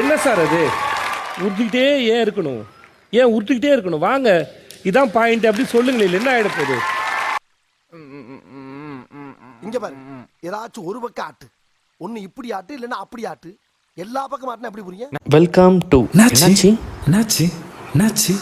என்ன சார் அது? உறுத்திக்கிட்டே ஏன் இருக்கணும்? ஏன் உறுத்திக்கிட்டே இருக்கணும்? வாங்க இதான் பாயிண்ட் அப்படி சொல்லுங்களேன் என்ன ஆயிட போகுது? இங்க பாரு. ஏதாச்சும் ஒரு பக்கம் ஆட்டு. ஒண்ணு இப்படி ஆட்டு இல்லைன்னா அப்படி ஆட்டு. எல்லா பக்கம் ஆட்டுனா எப்படி புரியும்? வெல்கம் டு என்னாச்சு? என்னாச்சு? என்னாச்சு?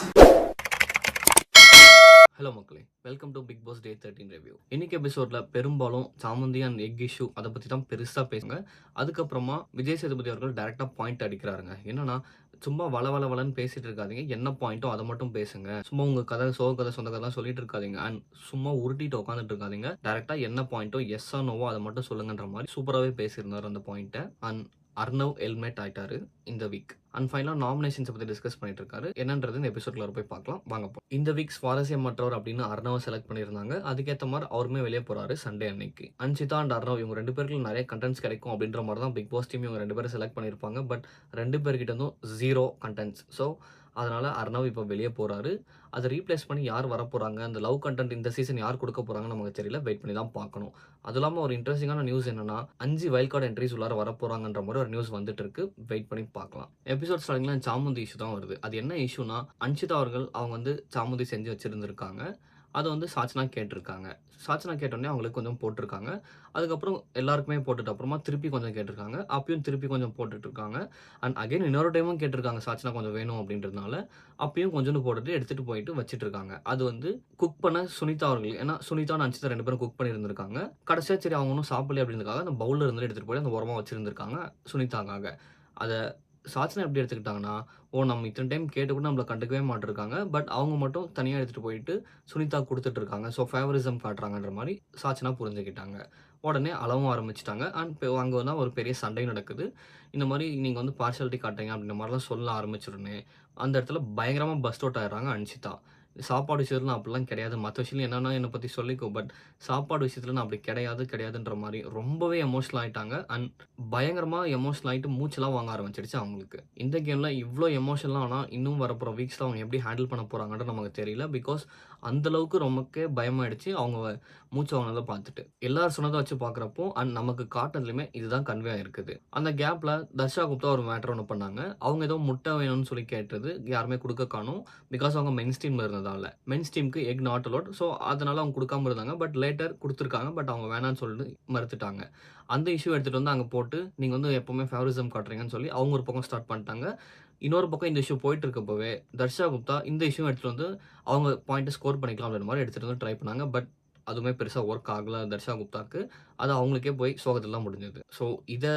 ஹலோ மக்களே. Welcome to Bigg Boss day thirteen review இன்னைக்கு எபிசோட்ல பெரும்பாலும் சாமந்தி அண்ட் எக் இஷ்யூ அதை பத்தி தான் பெருசா பேசுங்க அதுக்கப்புறமா விஜய் சேதுபதி அவர்கள் டைரக்டா பாயிண்ட் அடிக்கிறாருங்க. என்னன்னா சும்மா வள வள வளன்னு பேசிட்டு இருக்காதீங்க. என்ன பாயிண்ட்டோ அதை மட்டும் பேசுங்க. சும்மா உங்க கதை சோக கதை சொந்த கதை சொல்லிட்டு இருக்காதீங்க. அண்ட் சும்மா உருட்டிட்டு உட்காந்துட்டு இருக்காதிங்க. டேரக்டா என்ன பாயிண்ட்டோ எஸ் நோவோ அதை மட்டும் சொல்லுங்கன்ற மாதிரி சூப்பராகவே பேசியிருந்தார் அந்த பாயிண்ட்டை அண்ட் அர்ணவ் ஹெல்மெட் ஆயிட்டாரு இந்த வீக் அண்ட் ஃபைனலாக நாமினேஷன்ஸை பற்றி டிஸ்கஸ் பண்ணிட்டு இருக்காரு என்னன்றது இந்த எபிசோட்ல போய் பார்க்கலாம். வாங்க போ இந்த வீக் சுவாரஸ்யமற்றவர் அப்படின்னு அர்ணவை செலக்ட் பண்ணியிருந்தாங்க. அதுக்கேற்ற மாதிரி அவருமே வெளியே போறாரு சண்டே அன்னைக்கு. அன்சிதா அண்ட் அர்ணவ் இவங்க ரெண்டு பேருக்கு நிறைய கண்டென்ட்ஸ் கிடைக்கும் அப்படின்ற மாதிரி தான் பிக் பாஸ் டீம் இவங்க ரெண்டு பேரும் செலக்ட் பண்ணியிருப்பாங்க. பட் ரெண்டு பேர்கிட்ட இருந்தும் ஜீரோ கண்டென்ட்ஸ் ஸோ அதனால் அர்ணவ் இப்போ வெளியே போகிறாரு அதை ரீப்ளேஸ் பண்ணி யார் வர அந்த லவ் கண்டென்ட் இந்த சீசன் யார் கொடுக்க போகிறாங்கன்னு நமக்கு தெரியல. வெயிட் பண்ணி தான் பார்க்கணும். அது இல்லாமல் ஒரு இன்ட்ரெஸ்டிங்கான நியூஸ் என்னன்னா அஞ்சு வைல்ட் கார்டு என்ட்ரிஸ் உள்ளார வர மாதிரி ஒரு நியூஸ் வந்துட்டு இருக்கு. வெயிட் பண்ணி பார்க்கலாம். எபிசோட் ஸ்டார்டிங்ல சாமுந்தி இஷ்யூ தான் வருது. அது என்ன இஷ்யூனா அன்ஷிதா அவர்கள் அவங்க வந்து சாமுந்தி செஞ்சு வச்சுருந்துருக்காங்க. அதை வந்து சாச்சனா கேட்டிருக்காங்க. சாச்சனா கேட்டோடனே அவங்களுக்கு கொஞ்சம் போட்டிருக்காங்க. அதுக்கப்புறம் எல்லாருக்குமே போட்டுட்டு அப்புறமா திருப்பி கொஞ்சம் கேட்டிருக்காங்க. அப்பயும் திருப்பி கொஞ்சம் போட்டுட்ருக்காங்க. அண்ட் அகைன் இன்னொரு டைமும் கேட்டிருக்காங்க. சாச்சனா கொஞ்சம் வேணும் அப்படின்றதுனால அப்பயும் கொஞ்சோண்டு போட்டுட்டு எடுத்துகிட்டு போயிட்டு வச்சுட்டு இருக்காங்க அது வந்து குக் பண்ண சுனிதா அவர்கள். ஏன்னா சுனிதா அஞ்சிதா ரெண்டு பேரும் குக் பண்ணியிருந்திருக்காங்க கடைசியாக சரி அவங்க ஒன்றும் சாப்பிடல அப்படின்றதுக்காக அந்த பவுலில் இருந்து எடுத்துகிட்டு போய் அந்த உரமாக வச்சுருந்துருக்காங்க சுனிதாக்காக. அதை சாட்சனை எப்படி எடுத்துக்கிட்டாங்கன்னா ஓ நம்ம இத்தனை டைம் கேட்டு கூட நம்மளை கண்டுக்கவே மாட்டிருக்காங்க. பட் அவங்க மட்டும் தனியாக எடுத்துகிட்டு போயிட்டு சுனிதா கொடுத்துட்டு இருக்காங்க ஸோ ஃபேவரிசம் காட்டுறாங்கன்ற மாதிரி சாச்சனா புரிஞ்சுக்கிட்டாங்க. உடனே அளவும் ஆரம்பிச்சிட்டாங்க. அண்ட் அங்கே வந்து ஒரு பெரிய சண்டை நடக்குது. இந்த மாதிரி நீங்கள் வந்து பார்ஷாலிட்டி காட்டுறீங்க அப்படின்ற மாதிரிலாம் சொல்ல ஆரம்பிச்சிருந்தே அந்த இடத்துல பயங்கரமாக பஸ்ட் அவுட் ஆயிடுறாங்க அன்ஷிதா. சாப்பாடு விஷயத்துல நான் அப்படிலாம் கிடையாது. மற்ற விஷயம் என்னென்னா என்னை பற்றி சொல்லிக்கோ. பட் சாப்பாடு விஷயத்தில் நான் அப்படி கிடையாது கிடையாதுன்ற மாதிரி ரொம்பவே எமோஷனல் ஆகிட்டாங்க அண்ட் பயங்கரமாக எமோஷனல் ஆகிட்டு மூச்செல்லாம் வாங்க ஆரம்பிச்சிடுச்சு அவங்களுக்கு. இந்த கேமில் இவ்வளோ எமோஷனலாக ஆனால் இன்னும் வரப்போகிற வீக்ஸில் அவங்க எப்படி ஹேண்டில் பண்ண போகிறாங்கன்னு நமக்கு தெரியல. பிகாஸ் அந்தளவுக்கு ரொம்பக்கே பயமாயிடுச்சு அவங்க மூச்சு வாங்கினதை பார்த்துட்டு. எல்லாரும் சொன்னதை வச்சு பார்க்குறப்போ அண்ட் நமக்கு காட்டுறதுலையுமே இதுதான் கன்வே ஆகிருக்குது அந்த கேப்பில் தர்ஷா குப்தா ஒரு மேட்டர் ஒன்று பண்ணாங்க. அவங்க ஏதோ முட்டை வேணும்னு சொல்லி கேட்டது யாருமே கொடுக்க காணும். பிகாஸ் அவங்க மென் ஸ்ட்ரீமில் இருந்ததால. மென்ஸ் டீமுக்கு எக் நாட் அலோட் ஸோ அதனால் அவங்க கொடுக்காம இருந்தாங்க. பட் லேட்டர் கொடுத்துருக்காங்க. பட் அவங்க வேணான்னு சொல்லிட்டு மறுத்துட்டாங்க. அந்த இஷ்யூ எடுத்துகிட்டு வந்து அங்கே போட்டு நீங்கள் வந்து எப்போவுமே ஃபேவரிசம் காட்டுறீங்கன்னு சொல்லி அவங்க ஒரு பக்கம் ஸ்டார்ட் பண்ணிட்டாங்க. இன்னொரு பக்கம் இந்த இஷ்யூ போயிட்டு இருக்கப்போவே தர்ஷா குப்தா இந்த இஷ்யூ எடுத்துகிட்டு வந்து அவங்க பாயிண்ட்டை ஸ்கோர் பண்ணிக்கலாம் அப்படின்ற மாதிரி எடுத்துகிட்டு வந்து ட்ரை பண்ணாங்க. பட் அதுவுமே பெருசாக ஒர்க் ஆகலை தர்ஷா குப்தாக்கு. அது அவங்களுக்கே போய் சோகத்தெல்லாம் முடிஞ்சது. ஸோ இதை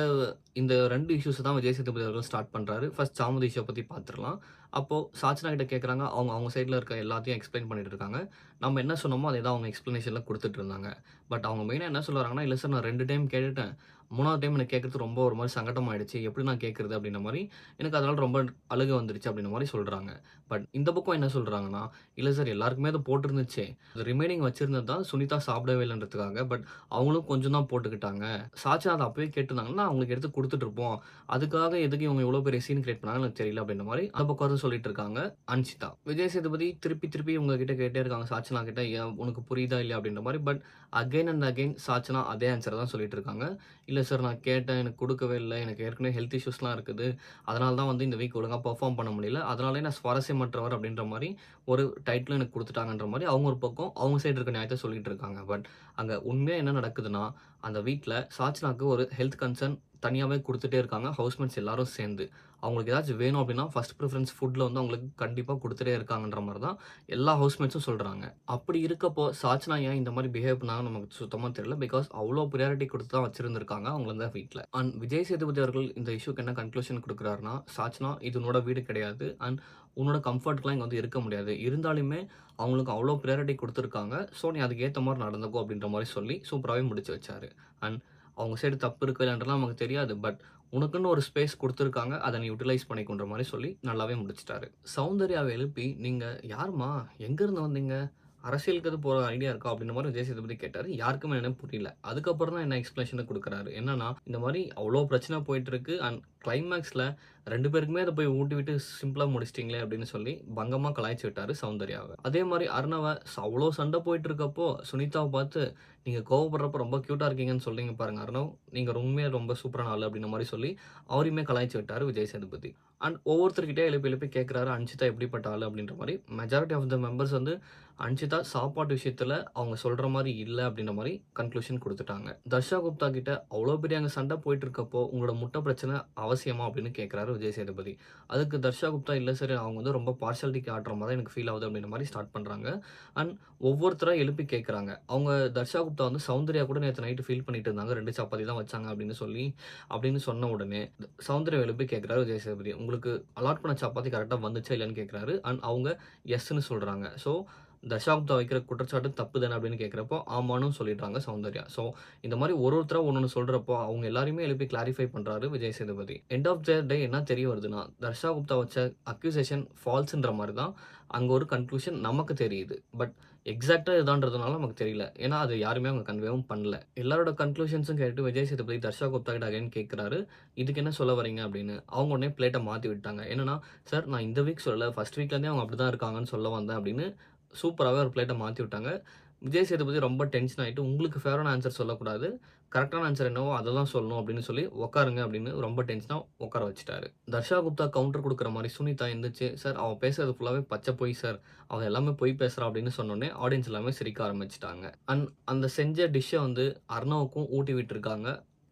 இந்த ரெண்டு இஷ்யூஸ் தான் விஜய் சேதுபதி அவர்கள் ஸ்டார்ட் பண்ணுறாரு ஃபர்ஸ்ட் சாமுதி இஷ்யூ பற்றி பார்த்துடலாம் அப்போது சாச்சனா கிட்ட கேட்குறாங்க அவங்க அவங்க சைடில் இருக்க எல்லாத்தையும் எக்ஸ்பிளைன் பண்ணிட்டு இருக்காங்க. நம்ம என்ன சொன்னோமோ அதை தான் அவங்க எக்ஸ்ப்ளனேஷனில் கொடுத்துட்டு இருந்தாங்க பட் அவங்க மெயினாக என்ன சொல்லுறாங்கன்னா இல்லை சார் நான் ரெண்டு டைம் கேட்டுட்டேன். மூணாவது டைம் எனக்கு கேட்குறது ரொம்ப ஒரு மாதிரி சங்கடம் ஆயிடுச்சு. எப்படி நான் கேட்குறது? அப்படின்ற மாதிரி எனக்கு அதனால் ரொம்ப அழுக வந்துருச்சு அப்படின்ற மாதிரி சொல்கிறாங்க பட் இந்த பக்கம் என்ன சொல்கிறாங்கன்னா இல்லை சார் எல்லாருக்குமே அதை போட்டிருந்துச்சே. அது ரிமைனிங் வச்சிருந்தது தான் சுனிதா சாப்பிடவே இல்லைன்றதுக்காக. பட் அவங்களும் கொஞ்சம் தான் போட்டுக்கிட்டாங்க. சாச்சா அதை அப்போயே கேட்டிருந்தாங்கன்னா அவங்களுக்கு எடுத்து கொடுத்துட்ருப்போம் அதுக்காக எதுக்கு இவங்க இவ்வளோ பெரிய சீன் கிரியேட் பண்ணாங்க எனக்கு தெரியல அப்படின்ற மாதிரி அந்த பக்கம் சொல்லிட்டு இருக்காங்க அன்ஷிதா விஜய் சேதுபதி திருப்பி திருப்பி உங்ககிட்ட கேட்டே இருக்காங்க சாச்சனா கிட்ட உனக்கு புரியுதா இல்லையா? அப்படின்ற மாதிரி. But again and again Sachana அதே ஆன்சரை தான் சொல்லிட்டு இருக்காங்க. இல்லை சார் நான் கேட்டேன். எனக்கு கொடுக்கவே இல்லை. எனக்கு ஏற்கனவே ஹெல்த் இஷ்யூஸ்லாம் இருக்குது. அதனால தான் வந்து இந்த வீக் ஒழுங்காக பெர்ஃபார்ம் பண்ண முடியல. அதனாலே நான் சுவாரஸ்யமற்றவர் அப்படின்ற மாதிரி ஒரு டைட்டில் எனக்கு கொடுத்துட்டாங்கன்ற மாதிரி அவங்க ஒரு பக்கம் அவங்க சைடு இருக்க நியாயத்தை சொல்லிட்டு இருக்காங்க. பட் அங்கே உண்மையாக என்ன நடக்குதுன்னா அந்த வீட்டில் சாச்சனாக்கு ஒரு ஹெல்த் கன்சர்ன் தனியாகவே கொடுத்துட்டே இருக்காங்க. ஹவுஸ்மேட்ஸ் எல்லாரும் சேர்ந்து. அவங்களுக்கு ஏதாச்சும் வேணும் அப்படின்னா ஃபர்ஸ்ட் ப்ரிஃபரன்ஸ் ஃபுட்டில் வந்து அவங்களுக்கு கண்டிப்பாக கொடுத்துட்டே இருக்காங்கன்ற மாதிரி தான் எல்லா ஹவுஸ்மேட்ஸும் சொல்கிறாங்க அப்படி இருக்கப்போ சாச்சனா ஏன் இந்த மாதிரி பிஹேவ் பண்ணாங்க நமக்கு சுத்தமாக தெரியல. பிகாஸ் அவ்வளோ ப்ரியாரிட்டி கொடுத்து தான் வச்சுருந்துருக்காங்க அவங்கள தான் வீட்டில் அண்ட் விஜய் சேதுபதி அவர்கள் இந்த இஷ்யூக்கு என்ன கன்க்ளூஷன் கொடுக்குறாருன்னா சாச்சனா இது உன்னோட வீடு கிடையாது. அண்ட் உன்னோட கம்ஃபர்ட்லாம் இங்கே வந்து இருக்க முடியாது. இருந்தாலுமே அவங்களுக்கு அவ்வளோ ப்ரியாரிட்டி கொடுத்துருக்காங்க. ஸோ நீ அதுக்கு ஏற்ற மாதிரி நடந்துக்கோ அப்படின்ற மாதிரி சொல்லி சூப்பராகவே முடிச்சு வச்சாரு. அண்ட் அவங்க சைடு தப்பு இருக்கு இல்லைன்றலாம் நமக்கு தெரியாது. பட் உனக்குன்னு ஒரு ஸ்பேஸ் கொடுத்துருக்காங்க. அதை நீ யூட்டிலைஸ் பண்ணிக்கொன்ற மாதிரி சொல்லி நல்லாவே முடிச்சிட்டாரு. சௌந்தர்யாவை எழுப்பி நீங்கள் யாருமா எங்கேருந்து வந்தீங்க? அரசியலுக்கு போகிற ஐடியா இருக்கா? அப்படின்ற மாதிரி விஜய் சேதுபதி கேட்டார். யாருக்குமே என்ன புரியல. அதுக்கப்புறம் தான் என்ன எக்ஸ்பிளேஷனை கொடுக்குறாரு. என்னன்னா இந்த மாதிரி அவ்வளோ பிரச்சனை போயிட்டு இருக்கு. அண்ட் கிளைமேக்ஸில் ரெண்டு பேருக்குமே அதை போய் ஊட்டி விட்டு சிம்பிளாக முடிச்சிட்டிங்களே அப்படின்னு சொல்லி பங்கமாக கலாய்ச்சி விட்டாரு சௌந்தர்யாவை. அதே மாதிரி அருணவை அவ்வளோ சண்டை போயிட்டு இருக்கப்போ சுனிதாவை பார்த்து நீங்கள் கோவப்படுறப்ப ரொம்ப க்யூட்டாக இருக்கீங்கன்னு சொல்லிங்க பாருங்க அருணவ். நீங்கள் உண்மையாக ரொம்ப சூப்பரான ஆள் அப்படின்ற மாதிரி சொல்லி அவரையுமே கலாய்ச்சி விட்டார் விஜய் சேதுபதி. அண்ட் ஒவ்வொருத்தர்கிட்டே எழுப்பி எழுப்பி கேட்குறாரு அன்ஷிதா எப்படிப்பட்ட ஆள்? அப்படின்ற மாதிரி. மெஜாரிட்டி ஆஃப் த மெம்பர்ஸ் வந்து அன்ஷிதா சாப்பாட்டு விஷயத்தில் அவங்க சொல்கிற மாதிரி இல்லை அப்படின்ற மாதிரி கன்க்ளூஷன் கொடுத்துட்டாங்க. தர்ஷா குப்தா கிட்ட அவ்வளோ பெரிய அங்கே சண்டை போயிட்டு இருக்கப்போ உங்களோட முட்டை பிரச்சனை அவசியமா? அப்படின்னு கேட்குறாரு விஜய் சேதுபதி. அதுக்கு தர்ஷா குப்தா இல்லை சரி அவங்க வந்து ரொம்ப பார்ஷாலிட்டி ஆடுற மாதிரி எனக்கு ஃபீல் ஆகுது அப்படின்ற மாதிரி ஸ்டார்ட் பண்ணுறாங்க அண்ட் ஒவ்வொருத்தராக எழுப்பி கேட்குறாங்க அவங்க தர்ஷா குப்தா வந்து சௌந்தர்யா கூட நேற்று நைட்டு ஃபீல் பண்ணிட்டு இருந்தாங்க. ரெண்டு சப்பாத்தி தான் வச்சாங்க அப்படின்னு சொல்லி அப்படின்னு சொன்ன உடனே சௌந்தர்யா எழுப்பி கேட்குறாரு விஜய் சேதுபதி. உங்களுக்கு அலாட் பண்ண சப்பாத்தி கரெக்டாக வந்துச்சா இல்லைன்னு கேட்குறாரு அண்ட் அவங்க எஸ்ன்னு சொல்கிறாங்க ஸோ தசாப்தம் வைக்கிற குற்றச்சாட்டு தப்பு தானே அப்படின்னு கேட்குறப்போ ஆமானும் சொல்லிடுறாங்க சௌந்தர்யா. ஸோ இந்த மாதிரி ஒரு ஒருத்தராக ஒன்று சொல்கிறப்போ அவங்க எல்லாரையுமே எழுப்பி கிளாரிஃபை பண்ணுறாரு Vijay Sethupathi. End of the day என்ன தெரிய வருதுன்னா தர்ஷா குப்தா வச்ச அக்யூசேஷன் ஃபால்ஸ்ன்ற மாதிரி தான் அங்கே ஒரு கன்க்ளூஷன் நமக்கு தெரியுது. பட் எக்ஸாக்டாக இதான்றதுனால நமக்கு தெரியல. ஏன்னா அது யாருமே அவங்க கன்வேவும் பண்ணல. எல்லாரோட கன்க்ளூஷன்ஸும் கேட்டு விஜய் சேதுபதி தர்ஷா குப்தா கிட்ட அகைன் கேட்குறாரு. இதுக்கு என்ன சொல்ல வரீங்க? அப்படின்னு அவங்க உடனே பிளேட்டை மாற்றி விட்டாங்க. என்னன்னா சார் நான் இந்த வீக் சொல்லலை. ஃபஸ்ட் வீக்லேருந்தே அவங்க அப்படி தான் இருக்காங்கன்னு சொல்ல வந்தேன் அப்படின்னு சூப்பராகவே ஒரு பிளேட்டை மாற்றி விட்டாங்க. விஜய் சேதுபதி ரொம்ப டென்ஷன் ஆகிட்டு உங்களுக்கு ஃபேவரான ஆன்சர் சொல்லக்கூடாது. கரெக்டான ஆன்சர் என்னவோ அதை தான் சொல்லணும் அப்படின்னு சொல்லி உட்காருங்க அப்படின்னு ரொம்ப டென்ஷனாக உட்கார வச்சுட்டாரு. தர்ஷா குப்தா கவுண்டர் கொடுக்குற மாதிரி சுனிதா இருந்துச்சு சார் அவள் பேசுறது ஃபுல்லாகவே பச்சை பொய் சார். அவள் எல்லாமே பொய் பேசுகிறா அப்படின்னு சொன்னோடனே ஆடியன்ஸ் எல்லாமே சிரிக்க ஆரம்பிச்சிட்டாங்க. அண்ட் அந்த செஞ்ச டிஷ்ஷை வந்து அர்ணவுக்கும் ஊட்டி விட்டுருக்காங்க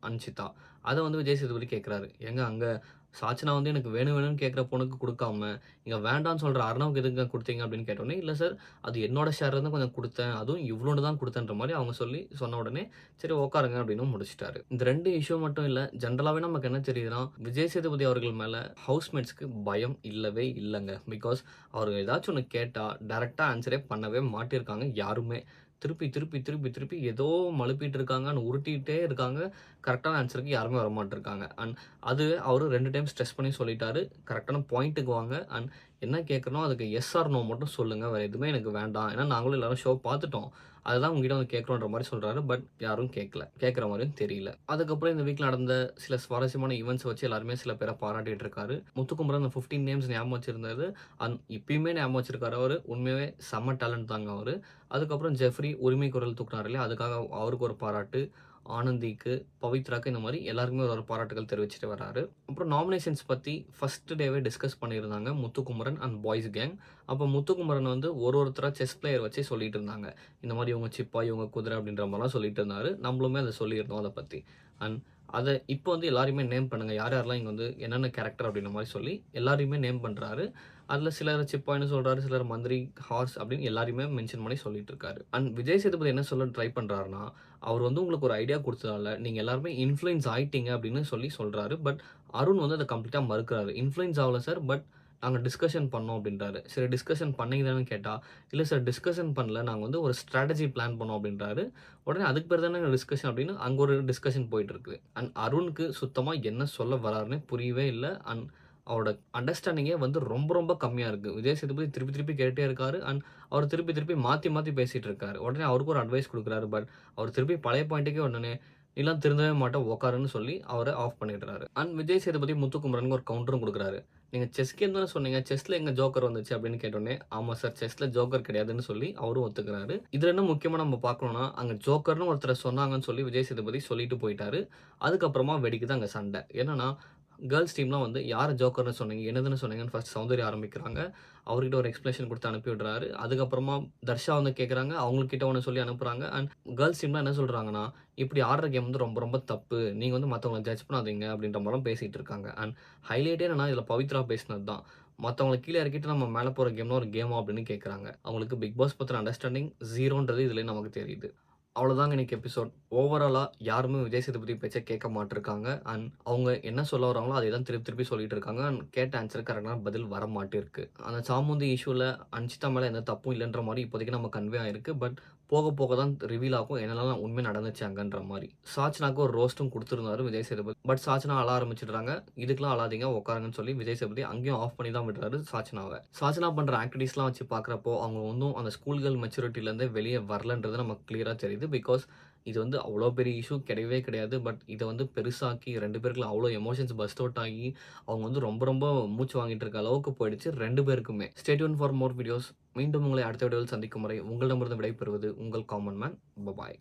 அன்ஷிதா. அதை வந்து விஜய் சேதுபதி கேட்குறாரு எங்க அங்கே சாச்சனா வந்து எனக்கு வேணும் வேணும்னு கேட்குற பொண்ணுக்கு கொடுக்காம இங்கே வேண்டாம்னு சொல்கிற அர்ணவுக்கு எதுக்கு கொடுத்தீங்க அப்படின்னு கேட்டோடனே இல்லை சார் அது என்னோட ஷேர் தான் கொஞ்சம் கொடுத்தேன். அதுவும் இவ்வளோன்னு தான் கொடுத்தேன்ற மாதிரி அவங்க சொல்லி சொன்ன உடனே சரி உட்காருங்க அப்படின்னு முடிச்சிட்டாரு. இந்த ரெண்டு இஷ்யூ மட்டும் இல்லை ஜென்ரலாகவே நமக்கு என்ன தெரியுதுன்னா விஜய் சேதுபதி அவர்கள் மேலே ஹவுஸ்மேட்ஸ்க்கு பயம் இல்லவே இல்லைங்க. பிகாஸ் அவர் ஏதாச்சும் ஒன்று கேட்டால் டேரெக்டாக ஆன்சரே பண்ணவே மாட்டியிருக்காங்க யாருமே. திருப்பி திருப்பி திருப்பி திருப்பி ஏதோ மழுப்பிட்டு இருக்காங்கன்னு உருட்டிகிட்டே இருக்காங்க. கரெக்டான ஆன்சருக்கு யாருமே வர மாட்டிருக்காங்க அண்ட் அது அவர் ரெண்டு டைம் ஸ்ட்ரெஸ் பண்ணி சொல்லிட்டாரு. கரெக்டான பாயிண்ட்டுக்கு வாங்க. அண்ட் என்ன கேட்குறனோ அதுக்கு எஸ் ஆர் நோ மட்டும் சொல்லுங்கள் வேறு எதுவுமே எனக்கு வேண்டாம். ஏன்னா நாங்களும் எல்லாரும் ஷோ பார்த்துட்டோம். அதுதான் உங்ககிட்ட வந்து கேட்குறோன்ற மாதிரி சொல்கிறாரு பட் யாரும் கேட்கல கேட்குற மாதிரியும் தெரியல. அதுக்கப்புறம் இந்த வீக்கில் நடந்த சில சுவாரஸ்யமான ஈவெண்ட்ஸ் வச்சு எல்லாருமே சில பேரை பாராட்டிட்டு இருக்காரு. முத்துக்குமரன் அந்த ஃபிஃப்டீன் நேம்ஸ் ஞாபகம் வச்சிருந்தாரு. அந் இப்பயுமே ஞாபகம் வச்சிருக்காரு அவர். உண்மையாகவே செம்ம டேலண்ட் தாங்க அவர். அதுக்கப்புறம் ஜெஃப்ரி உரிமை குரல் தூக்குனார் இல்லையா? அதுக்காக அவருக்கு ஒரு பாராட்டு. ஆனந்திக்கு பவித்ராக்கு இந்த மாதிரி எல்லாருக்குமே ஒரு ஒரு பாராட்டுகள் தெரிவிச்சிட்டு வராரு. அப்புறம் நாமினேஷன்ஸ் பற்றி ஃபர்ஸ்ட் டேவே டிஸ்கஸ் பண்ணியிருந்தாங்க முத்துக்குமரன் அண்ட் பாய்ஸ் கேங் அப்போ முத்துக்குமரன் வந்து ஒரு ஒருத்தராக செஸ் பிளேயர் வச்சு சொல்லிட்டு இருந்தாங்க. இந்த மாதிரி இவங்க சிப்பா இவங்க குதிரை அப்படின்ற மாதிரிலாம் சொல்லிட்டு இருந்தாரு. நம்மளுமே அதை சொல்லியிருந்தோம் அதை பற்றி அண்ட் அதை இப்போ வந்து எல்லாரையுமே நேம் பண்ணுங்கள் யார் யாரெல்லாம் இங்கே வந்து என்னென்ன கேரக்டர் அப்படின்ற மாதிரி சொல்லி எல்லாரையுமே நேம் பண்ணுறாரு அதில் சிலர் சிப்பாயின்னு சொல்கிறாரு சிலர் மந்திரி ஹார்ஸ் அப்படின்னு எல்லாரையுமே மென்ஷன் பண்ணி சொல்லிட்டு இருக்காரு அண்ட் விஜய் சேதுபதி என்ன சொல்ல ட்ரை பண்ணுறாருன்னா அவர் வந்து உங்களுக்கு ஒரு ஐடியா கொடுத்ததால நீங்கள் எல்லாருமே இன்ஃப்ளூயன்ஸ் ஆயிட்டீங்க அப்படின்னு சொல்லி சொல்கிறாரு பட் அருண் வந்து அதை கம்ப்ளீட்டாக மறுக்கிறாரு. இன்ஃப்ளூயன்ஸ் ஆகலை சார் பட் நாங்கள் டிஸ்கஷன் பண்ணோம் அப்படின்றாரு. சரி டிஸ்கஷன் பண்ணிங்கதானு கேட்டால் இல்லை சார் டிஸ்கஷன் பண்ணல. நாங்கள் வந்து ஒரு ஸ்ட்ராட்டஜி பிளான் பண்ணோம் அப்படின்றாரு. உடனே அதுக்கு பேர் தானே டிஸ்கஷன் அப்படின்னு அங்கே ஒரு டிஸ்கஷன் போயிட்டு இருக்குது. அண்ட் அருணுக்கு சுத்தமாக என்ன சொல்ல வராருன்னு புரியவே இல்லை. அண்ட் அவரோட அண்டர்ஸ்டாண்டிங்கே வந்து ரொம்ப ரொம்ப கம்மியாக இருக்குது விஜய் சேதுபதி திருப்பி திருப்பி கேட்டே இருக்காரு. அண்ட் அவர் திருப்பி திருப்பி மாற்றி மாற்றி பேசிகிட்டு இருக்காரு. உடனே அவருக்கு ஒரு அட்வைஸ் கொடுக்குறாரு. பட் அவர் திருப்பி பழைய பாயிண்ட்டுக்கே உடனே நீலாம் திருந்தவே மாட்டேன் உக்காருன்னு சொல்லி அவரை ஆஃப் பண்ணிடுறாரு. அண்ட் விஜய் சேதுபதி முத்துக்குமரனுக்கு ஒரு கவுண்டரும் கொடுக்குறாரு. நீங்கள் செஸ் கேம் தானே சொன்னீங்க. செஸ்ல எங்க ஜோக்கர் வந்துச்சு அப்படின்னு கேட்டோன்னே ஆமாம் சார் செஸ்ல ஜோக்கர் கிடையாதுன்னு சொல்லி அவரும் ஒத்துக்கிறாரு. இதில் என்ன முக்கியமாக நம்ம பார்க்கணும்னா அங்கே ஜோக்கர்னு ஒருத்தர் சொன்னாங்கன்னு சொல்லி விஜய் சேதுபதி சொல்லிட்டு போயிட்டாரு. அதுக்கப்புறமா வெடிக்குது அங்கே சண்டை. என்னன்னா கேர்ள்ஸ் டீம்லாம் வந்து யார் ஜோக்கர்னு சொன்னீங்க என்னதுன்னு சொன்னீங்கன்னு ஃபர்ஸ்ட் சௌந்தர்யா ஆரம்பிக்கிறாங்க. அவர்கிட்ட ஒரு எக்ஸ்பிளேஷன் கொடுத்து அனுப்பி விடுறாரு. அதுக்கப்புறமா தர்ஷா வந்து கேட்குறாங்க அவங்கக்கிட்ட ஒன்று சொல்லி அனுப்புகிறாங்க அண்ட் கேர்ள்ஸ் டீம்லாம் என்ன சொல்கிறாங்கன்னா இப்படி ஆடுற கேம் வந்து ரொம்ப ரொம்ப தப்பு. நீங்கள் வந்து மற்றவங்களை ஜட்ஜ் பண்ணாதீங்க அப்படின்ற மாதிரிலாம் பேசிகிட்டு இருக்காங்க. அண்ட் ஹைலைட்டே என்னன்னா இதில் பவித்ரா பேசினது தான் மற்றவங்களை கீழே இறக்கிட்டு நம்ம மேலே போகிற கேம்னா ஒரு கேமா அப்படின்னு கேட்குறாங்க அவங்களுக்கு பிக் பாஸ் பற்றின அண்டர்ஸ்டாண்டிங் ஜீரோன்றது இதுலேயே நமக்கு தெரியுது. அவ்வளோதாங்க இன்னைக்கு எபிசோட் ஓவராலாக யாருமே விஜய் சேதுபதி பேச்சை கேட்க மாட்டிருக்காங்க. அண்ட் அவங்க என்ன சொல்ல வராங்களோ அதை தான் திருப்பி திருப்பி சொல்லிட்டு இருக்காங்க. அண்ட் கேட்ட ஆன்சர் கரெக்டான பதில் வர மாட்டிருக்கு அந்த சாமுந்தி இஷ்யூவில் அன்சிதா மேலே எந்த தப்பும் இல்லைன்ற மாதிரி இப்போதைக்கு நம்ம கன்வே ஆயிருக்கு. பட் போக போக தான் ரிவீல் ஆகும். என்னெல்லாம் உண்மை நடந்துச்சு அங்கன்ற மாதிரி. சாச்சனாக்கு ஒரு ரோஸ்ட்டும் கொடுத்துருந்தாரு விஜய் சேதுபதி. பட் சாச்சனா அழ ஆரம்பிச்சிடுறாங்க. இதுக்கெல்லாம் அழாதீங்க உட்காருங்கன்னு சொல்லி விஜய் சேதுபதி அங்கேயும் ஆஃப் பண்ணி தான் விடுறாரு சாச்சனாவை. சாச்சனா பண்ணுற ஆக்டிவிட்டிஸ்லாம் வச்சு பார்க்குறப்போ அவங்க ஒன்றும் அந்த ஸ்கூல்கள் மெச்சூரிட்டிலேருந்து வெளியே வரலன்றது நமக்கு கிளியராக தெரியுது. பிகாஸ் இது வந்து அவ்வளோ பெரிய இஷ்யூ கிடையவே கிடையாது. பட் இதை வந்து பெருசாக்கி ரெண்டு பேருக்குள்ள அவ்வளோ எமோஷன்ஸ் பஸ்ட் அவுட் ஆகி அவங்க வந்து ரொம்ப ரொம்ப மூச்சு வாங்கிட்டு இருக்க அளவுக்கு போயிடுச்சு ரெண்டு பேருக்குமே. ஸ்டேட்யூன் ஃபார் மோர் வீடியோஸ் மீண்டும் உங்களை அடுத்த வீடியோவில் சந்திக்கும் முறை உங்களிடமிருந்து விடைபெறுவது உங்கள் காமன் மேன். பாய்